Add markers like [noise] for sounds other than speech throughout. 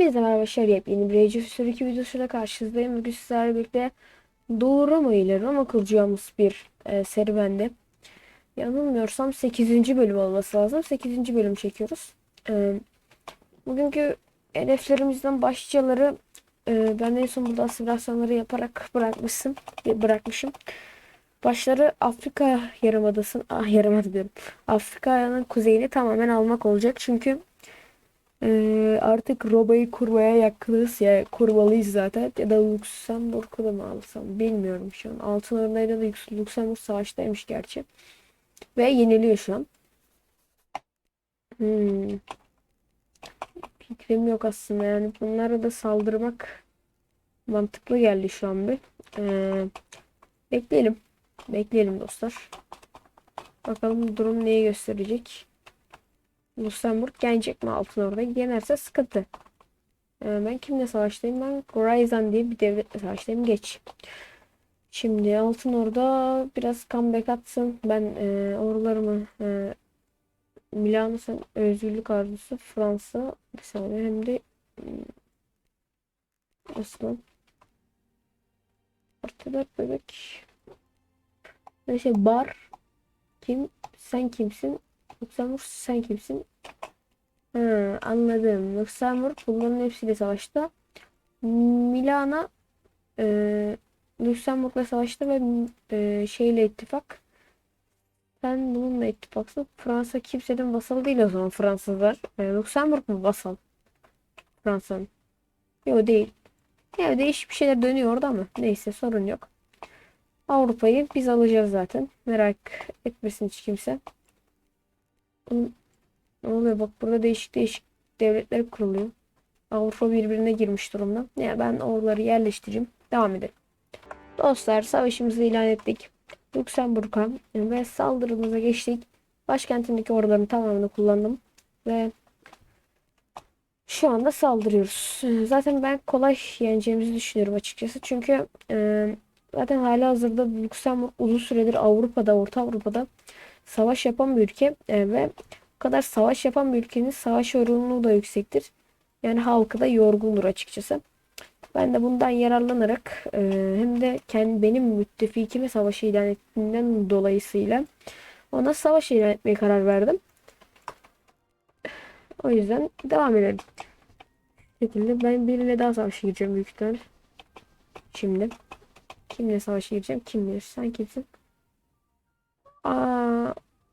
Hepinize merhaba arkadaşlar yepyeni bir History 2 videosuyla karşınızdayım. Bugün sizlerle birlikte Doğu Roma ile Roma kuracağımız bir e, serüvende. Yanılmıyorsam 8. bölüm olması lazım. 8. bölüm çekiyoruz. E, bugünkü hedeflerimizden başlıcaları e, ben en son burada simülasyonları yaparak bırakmışım. Bırakmışım. Başları Afrika Yarımadası'nın, ah yarımada diyorum. Afrika'nın kuzeyini tamamen almak olacak. Çünkü ee, artık Roma'yı kurmaya yakınız ya kurmalıyız zaten ya da Lüksemburg'u da mı alsam bilmiyorum şu an. Altın Ordu'yla da Lüksemburg savaştaymış gerçi. Ve yeniliyor şu an. Hmm. Fikrim yok aslında yani bunlara da saldırmak mantıklı geldi şu an bir. Ee, bekleyelim. Bekleyelim dostlar. Bakalım durum neyi gösterecek. Luxemburg yenecek mi Altın Ordu'yu? Yenerse sıkıntı. Ee, ben kimle savaştayım? Ben Gorizon diye bir devletle savaştayım. Geç. Şimdi Altın Orda biraz comeback atsın. Ben e, ordularımı e, Milano sen özgürlük arzusu Fransa bir saniye hem de hmm, Osman Ortalar bebek Neyse bar kim sen kimsin Luxemburg sen kimsin Ha, anladım. Luxemburg bunların hepsiyle savaşta. Milana e, Luxemburg'la savaşta ve e, şeyle ittifak. Sen bununla ittifaksın. Fransa kimsenin vasalı değil o zaman Fransızlar. E, Luxemburg mu vasal? Fransa'nın. Yok değil. Yani değişik bir şeyler dönüyor orada ama neyse sorun yok. Avrupa'yı biz alacağız zaten. Merak etmesin hiç kimse. Ne oluyor bak burada değişik değişik devletler kuruluyor. Avrupa birbirine girmiş durumda. Yani ben oraları yerleştireyim. Devam edelim. Dostlar savaşımızı ilan ettik. Lüksemburg'a ve saldırımıza geçtik. Başkentindeki orduların tamamını kullandım. Ve şu anda saldırıyoruz. Zaten ben kolay yeneceğimizi düşünüyorum açıkçası. Çünkü e, zaten hala hazırda Lüksemburg uzun süredir Avrupa'da, Orta Avrupa'da savaş yapan bir ülke. E, ve kadar savaş yapan bir ülkenin savaş yorgunluğu da yüksektir. Yani halkı da yorgundur açıkçası. Ben de bundan yararlanarak e, hem de kendi benim müttefikime savaşı ilan ettiğinden dolayısıyla ona savaş ilan etmeye karar verdim. O yüzden devam edelim. Bu şekilde ben biriyle daha savaşa gireceğim büyük ihtimal. Şimdi. Kimle savaşa gireceğim? Kim bilir? Sen kimsin?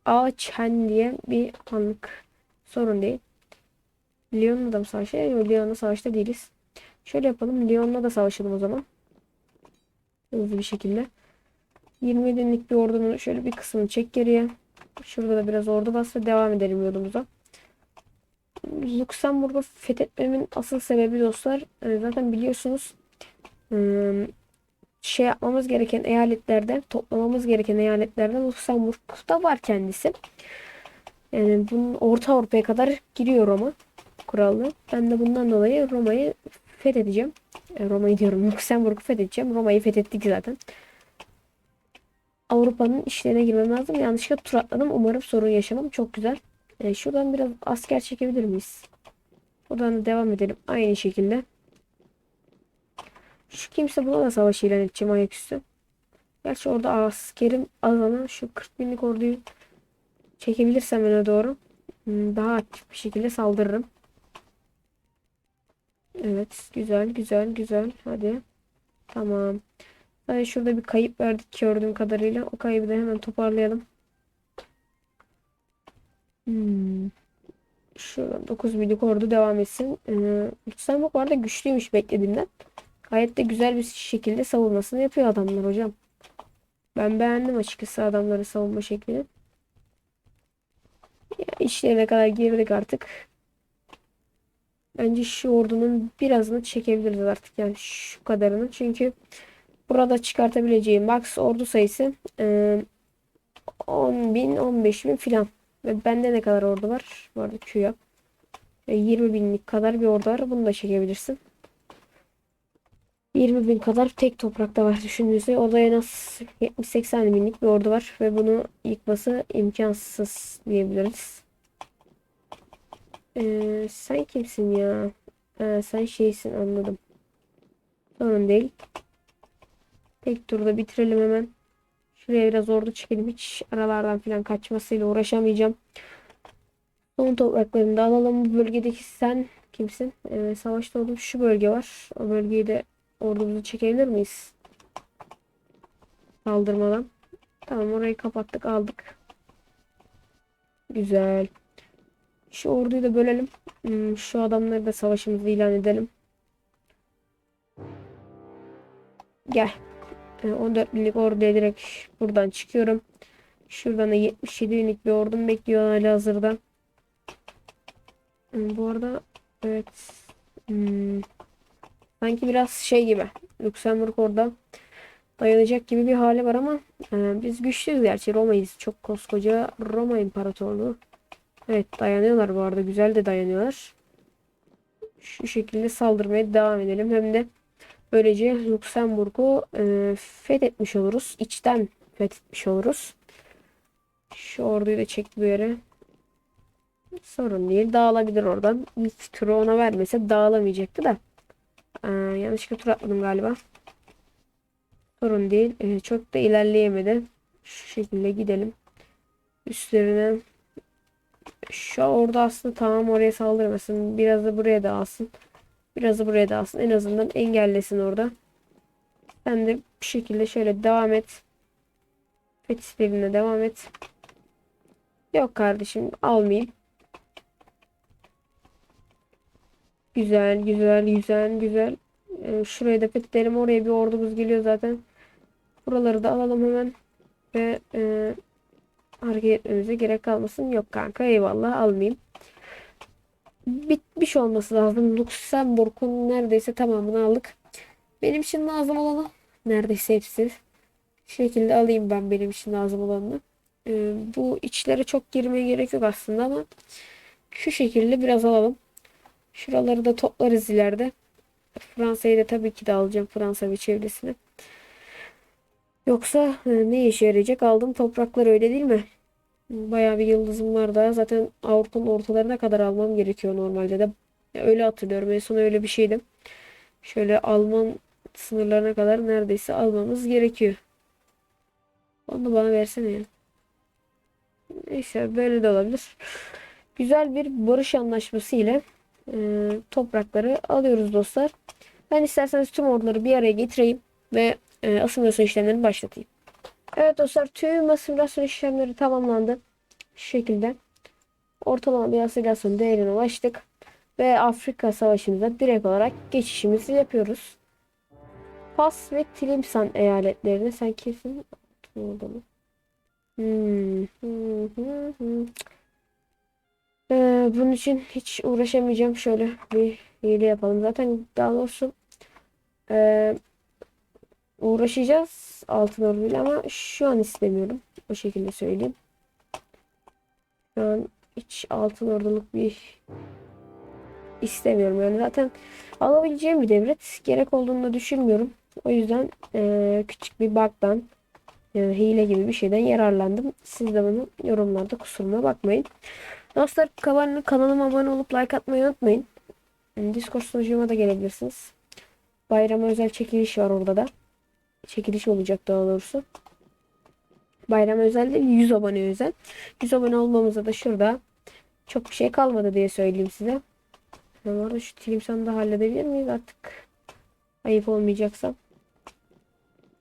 Aa, Ağaçhen diye bir anlık sorun değil. Lyon'la da mı savaşta? Yok Lyon'la savaşta değiliz. Şöyle yapalım. Lyon'la da savaşalım o zaman. Hızlı bir şekilde. 20 binlik bir ordunun şöyle bir kısmını çek geriye. Şurada da biraz ordu bas ve devam edelim yolumuza. Lüksemburg'u fethetmemin asıl sebebi dostlar e, zaten biliyorsunuz e, şey yapmamız gereken eyaletlerde, toplamamız gereken eyaletlerde Lüksemburg'da var kendisi. Yani bunun Orta Avrupa'ya kadar giriyor Roma kuralı. Ben de bundan dolayı Roma'yı fethedeceğim. E, Roma'yı diyorum [laughs] Lüksemburg'u fethedeceğim. Roma'yı fethettik zaten. Avrupa'nın işlerine girmem lazım. Yanlışlıkla tur atladım. Umarım sorun yaşamam. Çok güzel. E, şuradan biraz asker çekebilir miyiz? Buradan da devam edelim. Aynı şekilde. Şu kimse buna da savaş ilan edeceğim ayaküstü. Gerçi orada askerim azalın şu 40 binlik orduyu çekebilirsem öne doğru hmm, daha aktif bir şekilde saldırırım. Evet güzel güzel güzel hadi. Tamam. Sadece şurada bir kayıp verdik gördüğüm kadarıyla. O kaybı da hemen toparlayalım. Hmm. Şuradan 9 binlik ordu devam etsin. Ee, Lütfen bu arada güçlüymüş beklediğimden. Gayet de güzel bir şekilde savunmasını yapıyor adamlar hocam. Ben beğendim açıkçası adamların savunma şeklini. Ya işlerine kadar girdik artık. Bence şu ordunun birazını çekebiliriz artık yani şu kadarını. Çünkü burada çıkartabileceğim max ordu sayısı e, 10 bin 15 bin filan. Ve bende ne kadar ordu var? Bu arada Q yap. 20 binlik kadar bir ordu var. Bunu da çekebilirsin. 20 bin kadar tek toprakta var düşündüğünüzde. Orada en az 70-80 binlik bir ordu var. Ve bunu yıkması imkansız diyebiliriz. Ee, sen kimsin ya? Ee, sen şeysin anladım. Sorun değil. Tek turda bitirelim hemen. Şuraya biraz ordu çekelim. Hiç aralardan falan kaçmasıyla uğraşamayacağım. Son topraklarını da alalım. Bu bölgedeki sen kimsin? Ee, savaşta olduğum şu bölge var. O bölgeyi de ordumuzu çekebilir miyiz? Saldırmadan. Tamam orayı kapattık aldık. Güzel. Şu orduyu da bölelim. Hmm, şu adamları da savaşımızı ilan edelim. Gel. Ee, 14 binlik orduya direkt buradan çıkıyorum. Şuradan da 77 binlik bir ordum bekliyor hala hazırda. Hmm, Bu arada evet. Hmm, sanki biraz şey gibi. Lüksemburg orada dayanacak gibi bir hali var ama e, biz güçlüyüz gerçi Roma'yız. Çok koskoca Roma İmparatorluğu. Evet dayanıyorlar bu arada. Güzel de dayanıyorlar. Şu şekilde saldırmaya devam edelim. Hem de böylece Lüksemburg'u e, fethetmiş oluruz. İçten fethetmiş oluruz. Şu orduyu da çekti bu yere. Sorun değil. Dağılabilir oradan. İlk turu ona vermese dağılamayacaktı da. Ee, yanlışlıkla tur atladım galiba. Sorun değil. Ee, çok da ilerleyemedi. Şu şekilde gidelim. Üstlerine şu orada aslında tamam oraya saldırmasın. Biraz da buraya da alsın. Biraz da buraya da alsın. En azından engellesin orada. Sen de bir şekilde şöyle devam et. Fetihlerine devam et. Yok kardeşim almayayım. Güzel güzel güzel güzel. Ee, şuraya da fethedelim. Oraya bir ordumuz geliyor zaten. Buraları da alalım hemen. Ve e, hareket etmemize gerek kalmasın. Yok kanka eyvallah almayayım. Bitmiş olması lazım. Luxemburg'un neredeyse tamamını aldık. Benim için lazım olanı neredeyse hepsi. Şekilde alayım ben benim için lazım olanını. Ee, bu içlere çok girmeye gerek yok aslında ama şu şekilde biraz alalım. Şuraları da toplarız ileride. Fransa'yı da tabii ki de alacağım. Fransa ve çevresini. Yoksa e, ne işe yarayacak? Aldığım topraklar öyle değil mi? Bayağı bir yıldızım var daha. Zaten Avrupa'nın ortalarına kadar almam gerekiyor normalde de. Öyle hatırlıyorum. En son öyle bir şeydi. Şöyle Alman sınırlarına kadar neredeyse almamız gerekiyor. Onu bana versene ya. Neyse böyle de olabilir. Güzel bir barış anlaşması ile e, toprakları alıyoruz dostlar. Ben isterseniz tüm orduları bir araya getireyim ve e, asimilasyon işlemlerini başlatayım. Evet dostlar tüm asimilasyon işlemleri tamamlandı. Şu şekilde. Ortalama bir asimilasyon değerine ulaştık. Ve Afrika Savaşı'nıza direkt olarak geçişimizi yapıyoruz. Fas ve Tlimsan eyaletlerine sen kesin orada mı? Hmm. Hı hı hı. Ee, bunun için hiç uğraşamayacağım. Şöyle bir hile yapalım. Zaten daha doğrusu e, uğraşacağız altın orduyla ama şu an istemiyorum. O şekilde söyleyeyim. Şu an hiç altın orduluk bir istemiyorum. Yani zaten alabileceğim bir devlet gerek olduğunu düşünmüyorum. O yüzden e, küçük bir bug'dan e, hile gibi bir şeyden yararlandım. Siz de bunu yorumlarda kusuruma bakmayın. Dostlar kanalıma, abone olup like atmayı unutmayın. Discord sunucuma da gelebilirsiniz. Bayrama özel çekiliş var orada da. Çekiliş olacak daha doğrusu. Bayram özel değil 100 abone özel. 100 abone olmamıza da şurada çok bir şey kalmadı diye söyleyeyim size. Bu arada şu Tlimsan'ı da halledebilir miyiz artık? Ayıp olmayacaksa.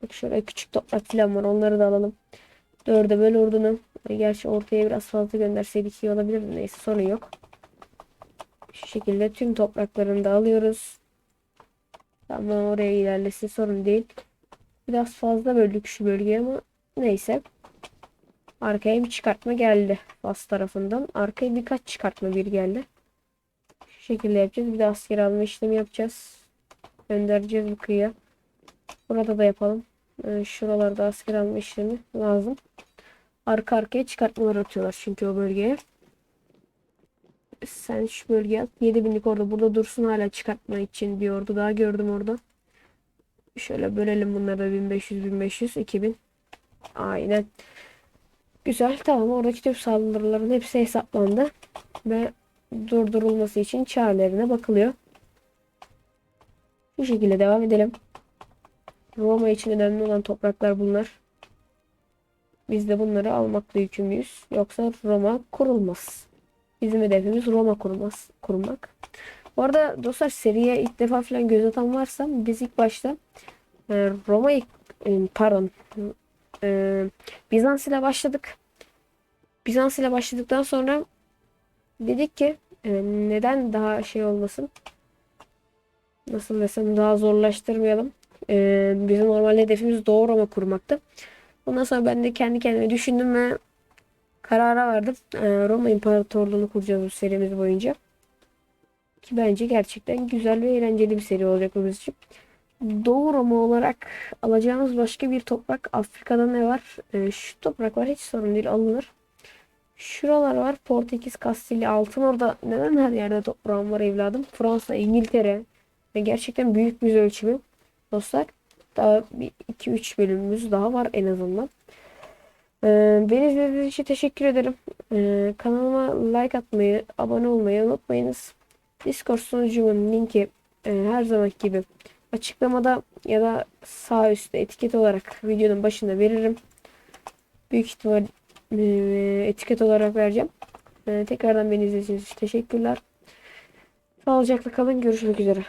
Bak şöyle küçük toprak falan var onları da alalım. Dörde böl ordunu. Gerçi ortaya biraz fazla gönderseydik iyi olabilirdi. Neyse sorun yok. Şu şekilde tüm topraklarını da alıyoruz. Tamam oraya ilerlesin sorun değil. Biraz fazla böldük şu bölgeyi ama neyse. Arkaya bir çıkartma geldi. Fas tarafından. Arkaya birkaç çıkartma bir geldi. Şu şekilde yapacağız. Bir de asker alma işlemi yapacağız. Göndereceğiz bu kıyıya. Burada da yapalım. Ee, şuralarda asker alma işlemi lazım. Arka arkaya çıkartmalar atıyorlar çünkü o bölgeye. Sen şu bölgeye at. 7000'lik orada burada dursun hala çıkartma için bir ordu daha gördüm orada. Şöyle bölelim bunları da 1500 1500 2000. Aynen. Güzel tamam oradaki tüm saldırıların hepsi hesaplandı ve durdurulması için çarelerine bakılıyor. Bu şekilde devam edelim. Roma için önemli olan topraklar bunlar. Biz de bunları almakla yükümlüyüz. Yoksa Roma kurulmaz. Bizim hedefimiz Roma kurulmaz, kurmak. Bu arada dostlar seriye ilk defa falan göz atan varsa biz ilk başta e, Roma'yı e, pardon e, Bizans ile başladık. Bizans ile başladıktan sonra dedik ki e, neden daha şey olmasın? Nasıl desem daha zorlaştırmayalım. Bizim normal hedefimiz Doğu Roma kurmaktı. Ondan sonra ben de kendi kendime düşündüm ve karara vardım. E, Roma İmparatorluğu'nu kuracağız bu serimiz boyunca. Ki bence gerçekten güzel ve eğlenceli bir seri olacak bizim için. Doğu Roma olarak alacağımız başka bir toprak Afrika'da ne var? E, şu topraklar hiç sorun değil alınır. Şuralar var. Portekiz, Kastilya, Altın orada neden her yerde toprağım var evladım? Fransa, İngiltere ve gerçekten büyük bir ölçümü dostlar. Daha bir 2-3 bölümümüz daha var en azından. Ee, beni izlediğiniz için teşekkür ederim. Ee, kanalıma like atmayı, abone olmayı unutmayınız. Discord sunucumun linki e, her zaman gibi açıklamada ya da sağ üstte etiket olarak videonun başında veririm. Büyük ihtimal e, etiket olarak vereceğim. E, tekrardan beni izlediğiniz için teşekkürler. Sağlıcakla kalın. Görüşmek üzere.